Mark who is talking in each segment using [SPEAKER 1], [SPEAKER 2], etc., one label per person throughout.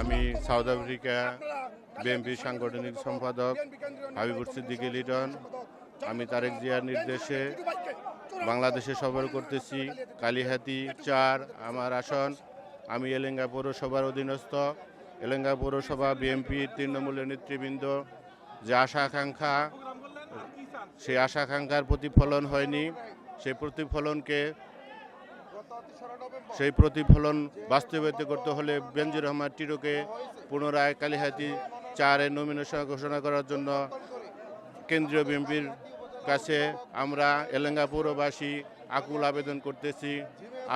[SPEAKER 1] আমি south Africa BNP সাংগঠনিক সম্পাদক হাবিবুর সিদ্দিকী লিটন। আমি তারেক জিয়ার নির্দেশে বাংলাদেশে সফর করতেছি। কালিহাতি চার আমার আসন। আমি এলেঙ্গা পৌরসভার অধীনস্থ। এলেঙ্গা পৌরসভা বিএনপির তৃণমূলের নেতৃবৃন্দ। যে আশা আকাঙ্ক্ষা, সেই আশা আকাঙ্ক্ষার প্রতিফলন হয়নি। সেই প্রতিফলনকে সেই প্রতিফলন বাস্তবায়িত করতে হলে বেনজির রহমান টিরোকে পুনরায় কালিহাতি চারের নমিনেশন ঘোষণা করার জন্য কেন্দ্রীয় বিএনপির কাছে আমরা এলেঙ্গা পৌরবাসী আকুল আবেদন করতেছি।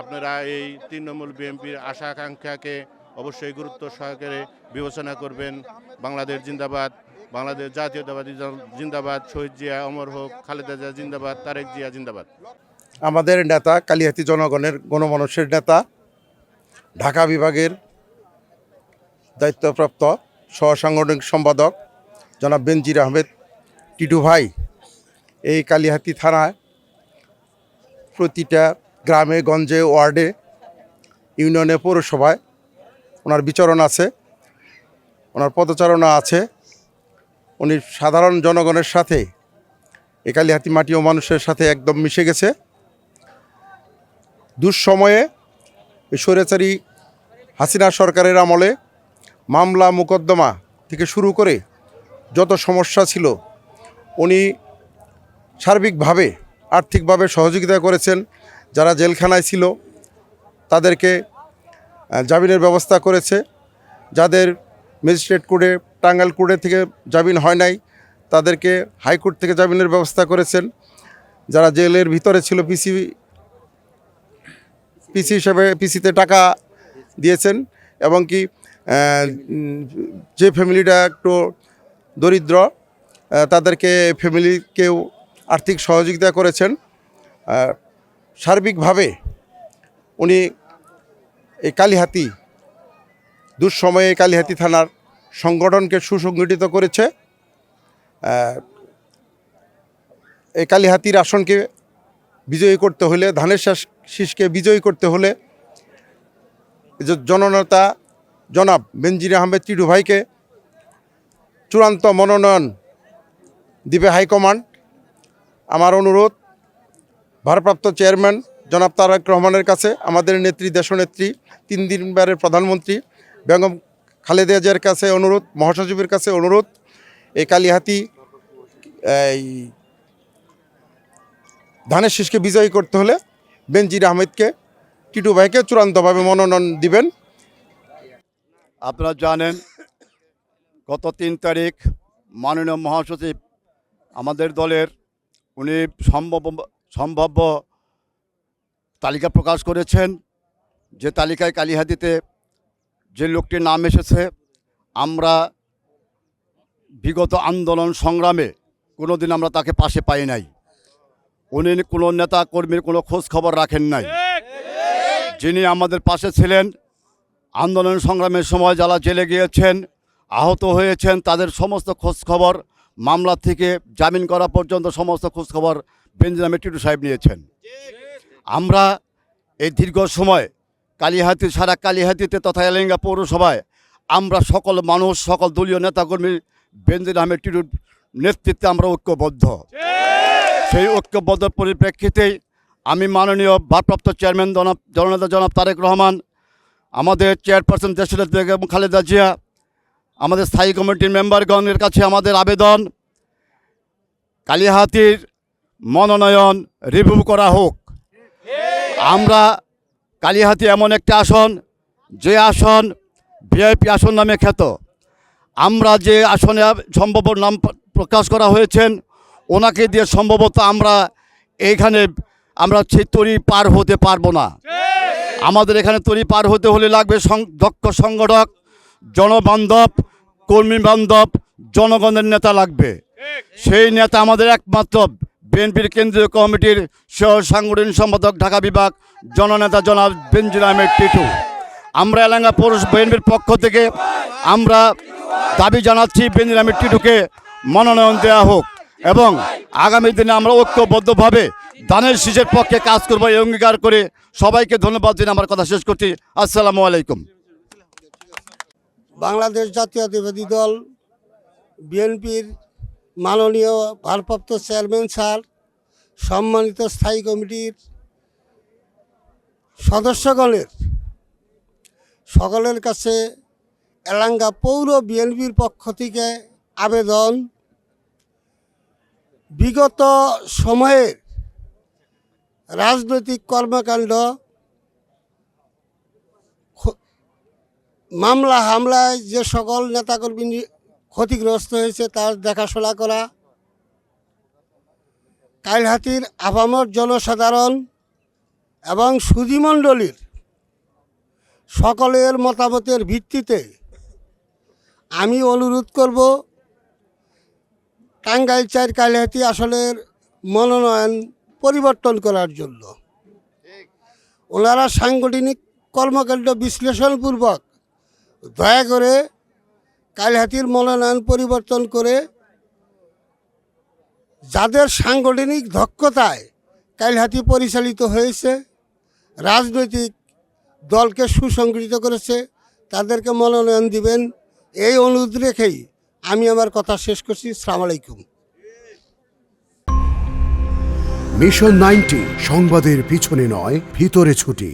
[SPEAKER 1] আপনারা এই তৃণমূল বিএনপির আশা আকাঙ্ক্ষাকে অবশ্যই গুরুত্ব সহকারে বিবেচনা করবেন। বাংলাদেশ জিন্দাবাদ, বাংলাদেশ জাতীয়তাবাদী জিন্দাবাদ, শহীদ জিয়া অমর হোক, খালেদা জিয়া জিন্দাবাদ, তারেক জিয়া জিন্দাবাদ।
[SPEAKER 2] আমাদের নেতা, কালিহাতি জনগণের গণমানুষের নেতা, ঢাকা বিভাগের দায়িত্বপ্রাপ্ত সহসাংগঠনিক সম্পাদক জনাব বেনজির আহমেদ টিটু ভাই। এই কালিহাতি থানায় প্রতিটা গ্রামে, গঞ্জে, ওয়ার্ডে, ইউনিয়নে, পৌরসভায় ওনার বিচরণ আছে, ওনার পদচারণা আছে। উনি সাধারণ জনগণের সাথে, এই কালিহাতি মাটি ও মানুষের সাথে একদম মিশে গেছে। দুঃসময়ে স্বৈরাচারী হাসিনা সরকারের আমলে মামলা মোকদ্দমা থেকে শুরু করে যত সমস্যা ছিল, উনি সার্বিকভাবে, আর্থিকভাবে সহযোগিতা করেছেন। যারা জেলখানায় ছিল, তাদেরকে জামিনের ব্যবস্থা করেছে। যাদের ম্যাজিস্ট্রেট কোর্টে, টাঙ্গাইল কোর্টে থেকে জামিন হয় নাই, তাদেরকে হাইকোর্ট থেকে জামিনের ব্যবস্থা করেছেন। যারা জেলের ভিতরে ছিল, পিসি পিসি হিসেবে, পিসিতে টাকা দিয়েছেন এবং কি যে ফ্যামিলিটা একটু দরিদ্র তাদেরকে ফ্যামিলিকেও আর্থিক সহযোগিতা করেছেন। সার্বিকভাবে উনি এই কালীহাতি, দুঃসময়ে কালিহাতি থানার সংগঠনকে সুসংগঠিত করেছে। এই কালিহাতির আসনকে বিজয়ী করতে হলে, ধানের শ্বাস শীষকে বিজয়ী করতে হলে জননেতা জনাব বেনজির আহমেদ টিডু ভাইকে চূড়ান্ত মনোনয়ন দিবে হাইকমান্ড। আমার অনুরোধ, ভারপ্রাপ্ত চেয়ারম্যান জনাব তারেক রহমানের কাছে, আমাদের নেত্রী, দেশনেত্রী, তিন দিনবারের প্রধানমন্ত্রী বেগম খালেদা কাছে অনুরোধ, মহাসচিবের কাছে অনুরোধ, এই কালিহাতি, এই ধানের শীষকে বিজয়ী করতে হলে বেনজির আহমেদকে, টিটু ভাইকে চূড়ান্তভাবে মনোনয়ন দিবেন।
[SPEAKER 3] আপনারা জানেন, গত তিন তারিখ মাননীয় মহাসচিব আমাদের দলের, উনি সম্ভব, সম্ভাব্য তালিকা প্রকাশ করেছেন। যে তালিকায় কালিহাতিতে যে লোকটির নাম এসেছে, আমরা বিগত আন্দোলন সংগ্রামে কোনো দিন আমরা তাকে পাশে পাই নাই। উনি কোনো নেতা কর্মীর কোনো খোঁজ খবর রাখেন নাই। যিনি আমাদের পাশে ছিলেন, আন্দোলন সংগ্রামের সময় যারা জেলে গিয়েছেন, আহত হয়েছেন, তাদের সমস্ত খোঁজখবর, মামলা থেকে জামিন করা পর্যন্ত সমস্ত খোঁজখবর বেঞ্জামে টিটু সাহেব নিয়েছেন। আমরা এই দীর্ঘ সময় কালীহাতি, সারা কালীহাতিতে তথা এলেঙ্গা পৌরসভায় আমরা সকল মানুষ, সকল দলীয় নেতাকর্মী বেঞ্জির আহমেদ টিটুর নেতৃত্বে আমরা ঐক্যবদ্ধ। সেই ঐক্যবদ্ধ পরিপ্রেক্ষিতেই আমি মাননীয় ভারপ্রাপ্ত চেয়ারম্যান জনাব, জননেতা জনাব তারেক রহমান, আমাদের চেয়ারপারসন দেশের বেগম খালেদা জিয়া, আমাদের স্থায়ী কমিটির মেম্বারগণের কাছে আমাদের আবেদন। কালিহাতির মনোনয়ন রিভিউ করা হোক। আমরা কালিহাতি এমন একটা আসন, যে আসন ভিআইপি আসন নামে খ্যাত। আমরা যে আসনে সম্ভব নাম প্রকাশ করা হয়েছেন ওনাকে দিয়ে সম্ভবত আমরা এইখানে, আমরা সেই তরি পার হতে পারব না। আমাদের এখানে তরি পার হতে হলে লাগবে দক্ষ সংগঠক, জনবান্ধব কর্মী বান্ধব জনগণের নেতা লাগবে। সেই নেতা আমাদের একমাত্র বিএনপির কেন্দ্রীয় কমিটির সহ সাংগঠনিক সম্পাদক ঢাকা বিভাগ, জননেতা জনাব বেনজির আহমেদ টিটু। আমরা এলাঙ্গা পৌরস বিএনপির পক্ষ থেকে আমরা দাবি জানাচ্ছি বেনজির আহমেদ টিটুকে মনোনয়ন দেওয়া হোক। এবং আগামী দিনে আমরা ঐক্যবদ্ধভাবে দানের শীষের পক্ষে কাজ করব, এই অঙ্গীকার করে সবাইকে ধন্যবাদ দিন আমার কথা শেষ করছি। আসসালামু আলাইকুম।
[SPEAKER 4] বাংলাদেশ জাতীয়তাবাদী দল, বিএনপির মাননীয় ভারপ্রাপ্ত চেয়ারম্যান স্যার, সম্মানিত স্থায়ী কমিটির সদস্যগণের, সকলের কাছে এলাঙ্গা পৌর বিএনপির পক্ষ থেকে আবেদন বিগত সময়ের রাজনৈতিক কর্মকাণ্ড মামলা, হামলায় যে সকল নেতাকর্মী ক্ষতিগ্রস্ত হয়েছে তার দেখাশোনা করা কাইলহাতির আপামর জনসাধারণ এবং সুধীমণ্ডলীর সকলের মতামতের ভিত্তিতে আমি অনুরোধ করব টাঙ্গাইল চার কালিহাতি আসলের মনোনয়ন পরিবর্তন করার জন্য। ওনারা সাংগঠনিক কর্মকাণ্ড বিশ্লেষণপূর্বক দয়া করে কালিহাতির মনোনয়ন পরিবর্তন করে যাদের সাংগঠনিক দক্ষতায় কাইলহাতি পরিচালিত হয়েছে, রাজনৈতিক দলকে সুসংগঠিত করেছে, তাদেরকে মনোনয়ন দিবেন, এই অনুরোধ রেখেই আমি আমার কথা শেষ করছি সালাম আলাইকুম।
[SPEAKER 5] মিশন নাইনটি সংবাদের পিছনে নয় ভিতরে ছুটি।